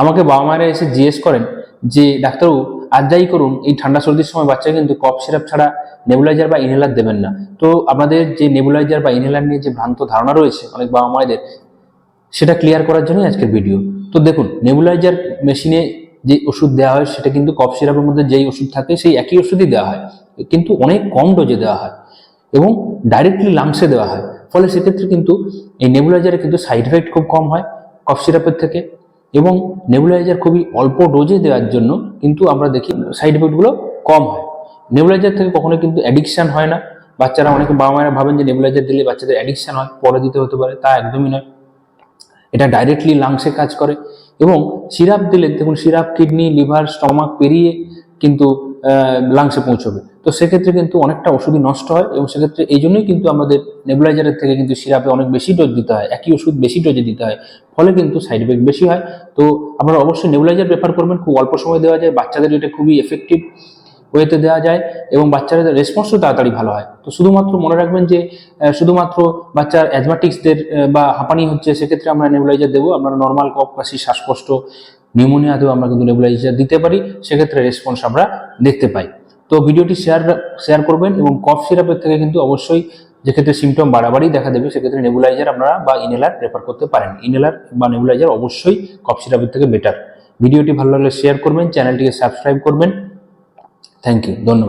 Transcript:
আমাকে বাবা মায়েরা এসে জিজ্ঞেস করেন যে, ডাক্তারবাবু আর যাই করুন, এই ঠান্ডা সর্দির সময় বাচ্চা কিন্তু কফ সিরাপ ছাড়া নেবুলাইজার বা ইনহেলার দেবেন না। তো আমাদের যে নেবুলাইজার বা ইনহেলার নিয়ে যে ভ্রান্ত ধারণা রয়েছে অনেক বাবা মায়েদের, সেটা ক্লিয়ার করার জন্যই আজকের ভিডিও। তো দেখুন, নেবুলাইজার মেশিনে যে ওষুধ দেওয়া হয়, সেটা কিন্তু কফ সিরাপের মধ্যে যেই ওষুধ থাকে, সেই একই ওষুধই দেওয়া হয়। কিন্তু অনেক কম ডোজে দেওয়া হয় এবং ডাইরেক্টলি লাংসে দেওয়া হয়। ফলে সেক্ষেত্রে কিন্তু এই নেবুলাইজারে কিন্তু সাইড এফেক্ট খুব কম হয় কফ সিরাপের থেকে। এবং নেবুলাইজার খুবই অল্প ডোজে দেওয়ার জন্য কিন্তু আমরা দেখি সাইড এফেক্টগুলো কম হয়। নেবুলাইজার থেকে কখনো কিন্তু অ্যাডিকশান হয় না। বাচ্চারা অনেকে বাবা মায়েরা ভাবেন যে নেবুলাইজার দিলে বাচ্চাদের অ্যাডিকশান হয়, পরে দিতে হতে পারে, তা একদমই নয়। এটা ডাইরেক্টলি লাংসে কাজ করে এবং সিরাপ দিলে, দেখুন সিরাপ কিডনি লিভার স্টমাক পেরিয়ে কিন্তু লাংসে পৌঁছবে। তো সেক্ষেত্রে কিন্তু অনেকটা ওষুধই নষ্ট হয় এবং সেক্ষেত্রে এই জন্যই কিন্তু আমাদের নেবুলাইজারের থেকে কিন্তু সিরাপে অনেক বেশি ডোজ দিতে হয়, একই ওষুধ বেশি ডোজে দিতে হয়, ফলে কিন্তু সাইড এফেক্ট বেশি হয়। তো আপনারা অবশ্যই নেবুলাইজার প্রেফার করবেন, খুব অল্প সময় দেওয়া যায়, বাচ্চাদের এটা খুবই এফেক্টিভ ওয়েতে দেওয়া যায় এবং বাচ্চাদের রেসপন্সও তাড়াতাড়ি ভালো হয়। তো শুধুমাত্র মনে রাখবেন যে শুধুমাত্র বাচ্চার অ্যাজমাটিক্সদের বা হাঁপানি হচ্ছে, সেক্ষেত্রে আমরা নেবুলাইজার দেবো। আমরা নর্মাল কফ কাশি শ্বাসকষ্ট নিউমোনিয়াতেও আমরা কিন্তু নেবুলাইজার দিতে পারি, সেক্ষেত্রে রেসপন্স আমরা দেখতে পাই। তো ভিডিওটি শেয়ার শেয়ার করবেন এবং কফ সিরাপের থেকে কিন্তু অবশ্যই যেক্ষেত্রে সিমটম বাড়াবাড়ি দেখা দেবে, সেক্ষেত্রে নেবুলাইজার আপনারা বা ইনহেলার প্রেফার করতে পারেন। ইনহেলার বা নেবুলাইজার অবশ্যই কফ সিরাপের থেকে বেটার ভিডিওটি ভালো লাগলে শেয়ার করবেন চ্যানেলটিকে সাবস্ক্রাইব করবেন। থ্যাংক ইউ ধন্যবাদ।